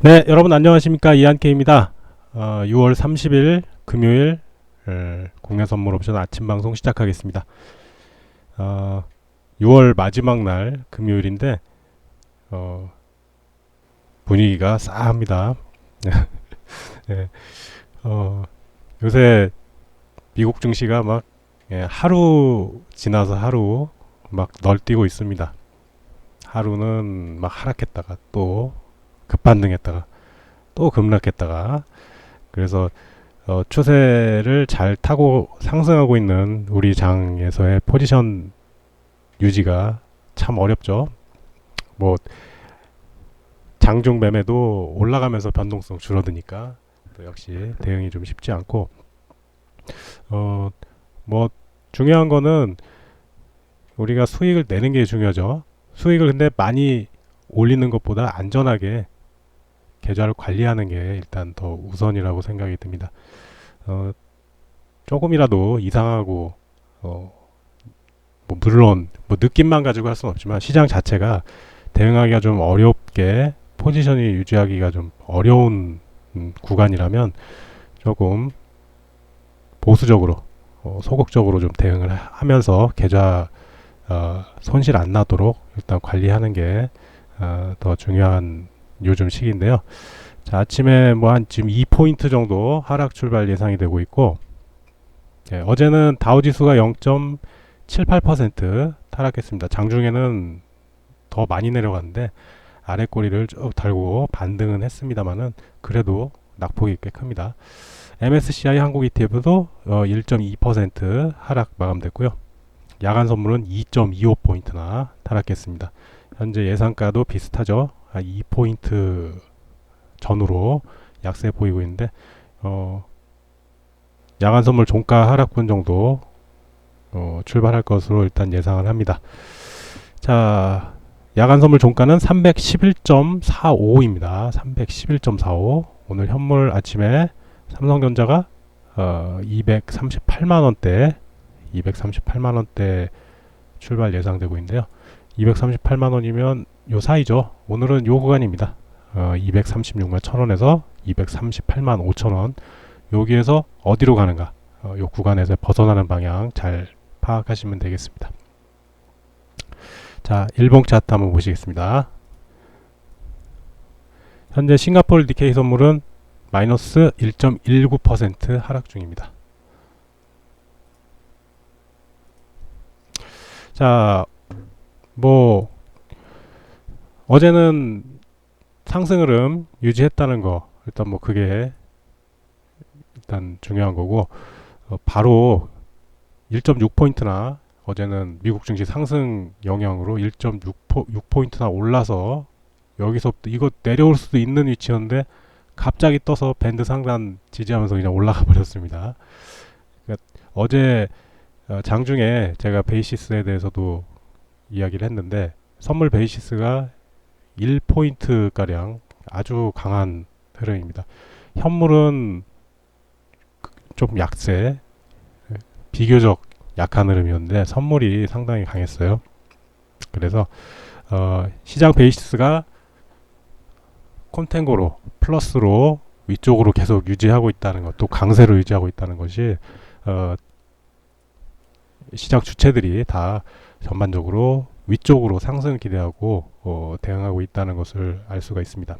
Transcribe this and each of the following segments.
네, 여러분 안녕하십니까 이한케입니다. 어, 6월 30일 금요일 에, 국내 선물 옵션 아침 방송 시작하겠습니다. 어, 6월 마지막 날 금요일인데 어, 분위기가 싸합니다. 네, 어, 요새 미국 증시가 막 예, 하루 지나서 하루 막 널뛰고 있습니다. 하루는 막 하락했다가 또 급반등했다가 또 급락했다가 그래서 어, 추세를 잘 타고 상승하고 있는 우리 장에서의 포지션 유지가 참 어렵죠. 뭐 장중 매매도 올라가면서 변동성 줄어드니까 또 역시 대응이 좀 쉽지 않고 어 뭐 중요한 거는 우리가 수익을 내는 게 중요하죠. 수익을 근데 많이 올리는 것보다 안전하게 계좌를 관리하는 게 일단 더 우선이라고 생각이 듭니다. 어, 조금이라도 이상하고 어, 뭐 물론 뭐 느낌만 가지고 할 수는 없지만 시장 자체가 대응하기가 좀 어렵게 포지션이 유지하기가 좀 어려운 음, 구간이라면 조금 보수적으로 어, 소극적으로 좀 대응을 하- 하면서 계좌 어, 손실 안 나도록 일단 관리하는 게 어, 더 중요한 요즘 시기인데요. 자, 아침에 뭐 한 지금 2포인트 정도 하락 출발 예상이 되고 있고, 예, 어제는 다우 지수가 0.78% 타락했습니다. 장중에는 더 많이 내려갔는데, 아래 꼬리를 쭉 달고 반등은 했습니다만은, 그래도 낙폭이 꽤 큽니다. MSCI 한국 ETF도 어, 1.2% 하락 마감됐고요. 야간 선물은 2.25포인트나 타락했습니다. 현재 예상가도 비슷하죠. 한 2포인트 전후로 약세 보이고 있는데 어, 야간 선물 종가 하락분 정도 어, 출발할 것으로 일단 예상을 합니다. 자, 야간 선물 종가는 311.45입니다. 311.45. 오늘 현물 아침에 삼성전자가 어, 238만 원대 238만 원대 출발 예상되고 있는데요. 238만 원이면 요 사이죠. 오늘은 요 구간입니다. 어, 236만 1천원에서 238만 5천 원 여기에서 어디로 가는가 어, 요 구간에서 벗어나는 방향 잘 파악하시면 되겠습니다. 자, 일봉 차트 한번 보시겠습니다. 현재 싱가포르 디케이 선물은 마이너스 1.19% 하락 중입니다. 자, 뭐 어제는 상승 흐름 유지했다는 거 일단 뭐 그게 일단 중요한 거고 어, 바로 1.6포인트나 어제는 미국 증시 상승 영향으로 1.6포인트나 올라서 여기서부터 이거 내려올 수도 있는 위치였는데 갑자기 떠서 밴드 상단 지지하면서 그냥 올라가 버렸습니다. 그러니까 어제 어, 장중에 제가 베이시스에 대해서도 이야기를 했는데 선물 베이시스가 1포인트 가량 아주 강한 흐름입니다. 현물은 그- 좀 약세, 비교적 약한 흐름이었는데 선물이 상당히 강했어요. 그래서 어, 시장 베이시스가 콘텐고로 플러스로 위쪽으로 계속 유지하고 있다는 것, 또 강세로 유지하고 있다는 것이 어, 시장 주체들이 다 전반적으로 위쪽으로 상승을 기대하고 어, 대응하고 있다는 것을 알 수가 있습니다.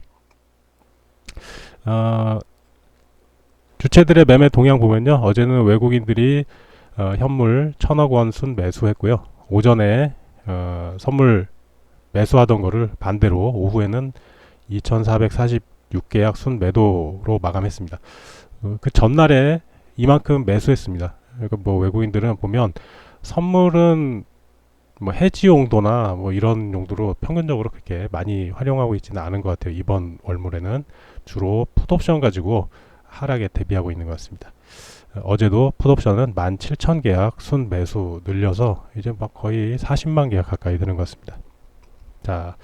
어, 주체들의 매매 동향 보면요. 어제는 외국인들이 어, 현물 천억 원 순 매수했고요. 오전에 어, 선물 매수하던 거를 반대로 오후에는 2,446계약 순 매도로 마감했습니다. 어, 그 전날에 이만큼 매수했습니다. 그러니까 뭐 외국인들은 보면 선물은 뭐 해지 용도나 뭐 이런 용도로 평균적으로 그렇게 많이 활용하고 있지는 않은 것 같아요. 이번 월물에는 주로 풋옵션 가지고 하락에 대비하고 있는 것 같습니다. 어, 어제도 풋옵션은 17,000 계약 순 매수 늘려서 이제 막 거의 40만 계약 가까이 되는 것 같습니다. 자,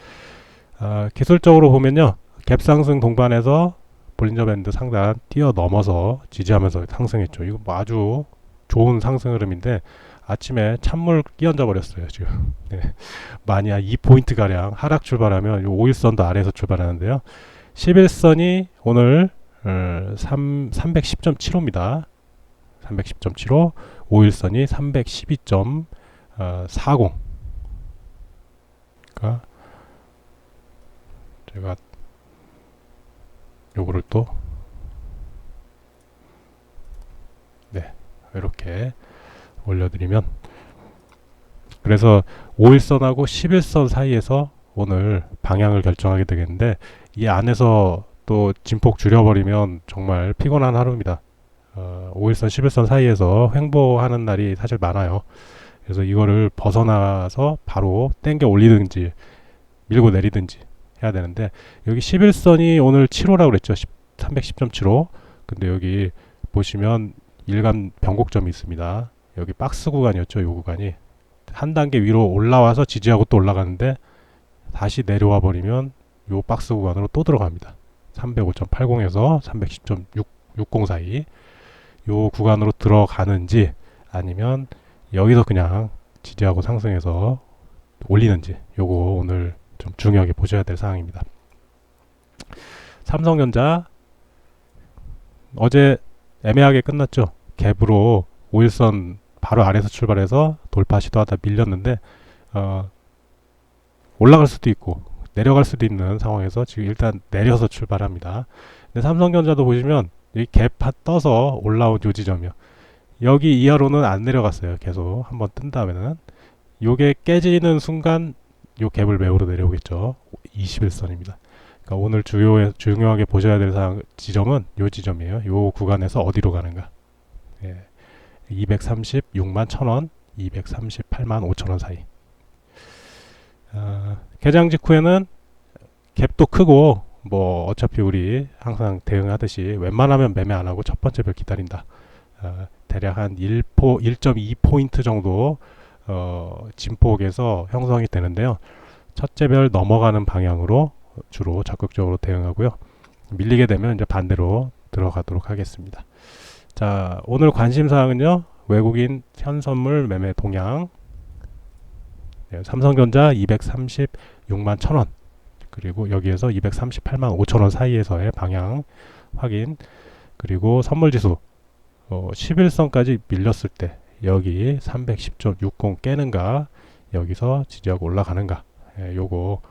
아, 기술적으로 보면요. 갭 상승 동반해서 볼린저 밴드 상단 뛰어넘어서 지지하면서 상승했죠. 이거 뭐 아주 좋은 상승 흐름인데 아침에 찬물 끼얹어 버렸어요 지금 네. 만약 2포인트 가량 하락 출발하면 요 5일선도 아래에서 출발하는데요 11선이 오늘 어, 3, 310.75입니다. 310.75 5일선이 312.40 그러니까 제가 요거를 또 네, 이렇게 올려드리면 그래서 5일선하고 11선 사이에서 오늘 방향을 결정하게 되겠는데 이 안에서 또 진폭 줄여버리면 정말 피곤한 하루입니다. 어, 5일선, 11선 사이에서 횡보하는 날이 사실 많아요. 그래서 이거를 벗어나서 바로 땡겨 올리든지 밀고 내리든지 해야 되는데 여기 11선이 오늘 7호라고 그랬죠. 310.75. 근데 여기 보시면 일간 변곡점이 있습니다. 여기 박스 구간이었죠. 이 구간이 한 단계 위로 올라와서 지지하고 또 올라가는데 다시 내려와 버리면 요 박스 구간으로 또 들어갑니다. 305.80에서 310.60 사이 요 구간으로 들어가는지 아니면 여기서 그냥 지지하고 상승해서 올리는지 요거 오늘 좀 중요하게 보셔야 될 사항입니다. 삼성전자 어제 애매하게 끝났죠. 갭으로 5일선 바로 아래에서 출발해서 돌파 시도하다 밀렸는데 어, 올라갈 수도 있고 내려갈 수도 있는 상황에서 지금 일단 내려서 출발합니다. 근데 삼성전자도 보시면 이갭 떠서 올라온 요 지점이요. 여기 이하로는 안 내려갔어요. 계속 한번 뜬 다음에는 요게 깨지는 순간 요 갭을 메우러 내려오겠죠. 21선입니다. 그러니까 오늘 주요 중요하게 보셔야 될 사항 지점은 요 지점이에요. 요 구간에서 어디로 가는가. 예. 236만 1,000원, 238만 5천원 사이. 어, 개장 직후에는 갭도 크고 뭐 어차피 우리 항상 대응하듯이 웬만하면 매매 안 하고 첫 번째 별 기다린다. 어, 대략 한 1포 1.2포인트 정도 어, 진폭에서 형성이 되는데요. 첫째 별 넘어가는 방향으로 주로 적극적으로 대응하고요. 밀리게 되면 이제 반대로 들어가도록 하겠습니다. 자, 오늘 관심 사항은요. 외국인 현선물 매매 동향 네, 삼성전자 236만 1,000원 그리고 여기에서 238만 5천원 사이에서의 방향 확인 그리고 선물지수 어, 11선까지 밀렸을 때 여기 310.60 깨는가 여기서 지지하고 올라가는가 예, 요거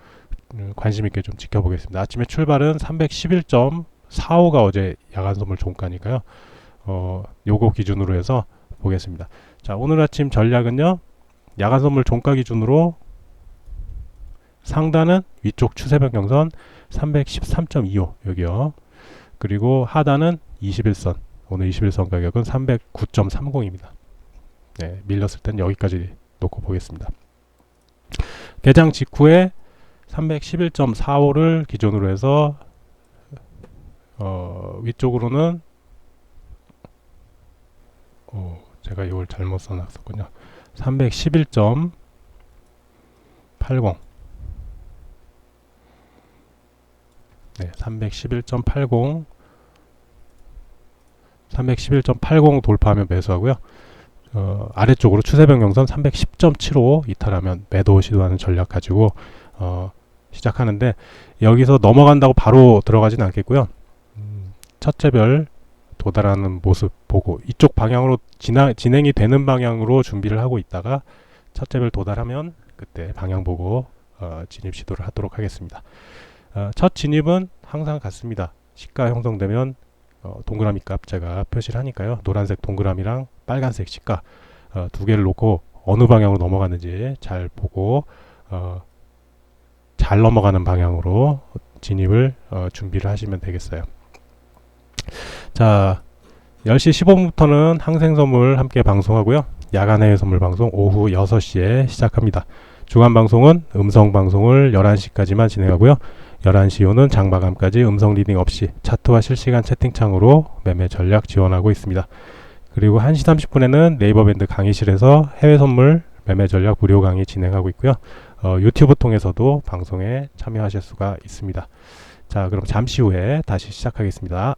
음, 관심 있게 좀 지켜보겠습니다. 아침에 출발은 311.45가 어제 야간 선물 종가니까요. 어, 요거 기준으로 해서 보겠습니다. 자, 오늘 아침 전략은요. 야간 선물 종가 기준으로 상단은 위쪽 추세 변경선 313.25 여기요. 그리고 하단은 21선. 오늘 21선 가격은 309.30입니다. 네, 밀렸을 땐 여기까지 놓고 보겠습니다. 개장 직후에 311.45를 기준으로 해서 어, 위쪽으로는 어, 제가 이걸 잘못 써놨었군요. 311.80 네, 311.80 311.80 돌파하면 매수하고요. 어, 아래쪽으로 추세 변경선 310.75 이탈하면 매도 시도하는 전략 가지고 어, 시작하는데 여기서 넘어간다고 바로 들어가지는 않겠고요. 음, 첫째 별 도달하는 모습 보고 이쪽 방향으로 진화, 진행이 되는 방향으로 준비를 하고 있다가 첫째 별 도달하면 그때 방향 보고 어, 진입 시도를 하도록 하겠습니다. 어, 첫 진입은 항상 같습니다. 시가 형성되면 어, 동그라미 값 제가 표시를 하니까요. 노란색 동그라미랑 빨간색 시가 어, 두 개를 놓고 어느 방향으로 넘어가는지 잘 보고 어, 잘 넘어가는 방향으로 진입을 어, 준비를 하시면 되겠어요. 자, 10시 15분부터는 항생선물 함께 방송하고요. 야간 해외 선물 방송 오후 6시에 시작합니다. 주간 방송은 음성 방송을 11시까지만 진행하고요. 11시 이후는 장마감까지 음성 리딩 없이 차트와 실시간 채팅창으로 매매 전략 지원하고 있습니다. 그리고 1시 30분에는 네이버 밴드 강의실에서 해외 선물 매매 전략 무료 강의 진행하고 있고요. 어, 유튜브 통해서도 방송에 참여하실 수가 있습니다. 자, 그럼 잠시 후에 다시 시작하겠습니다.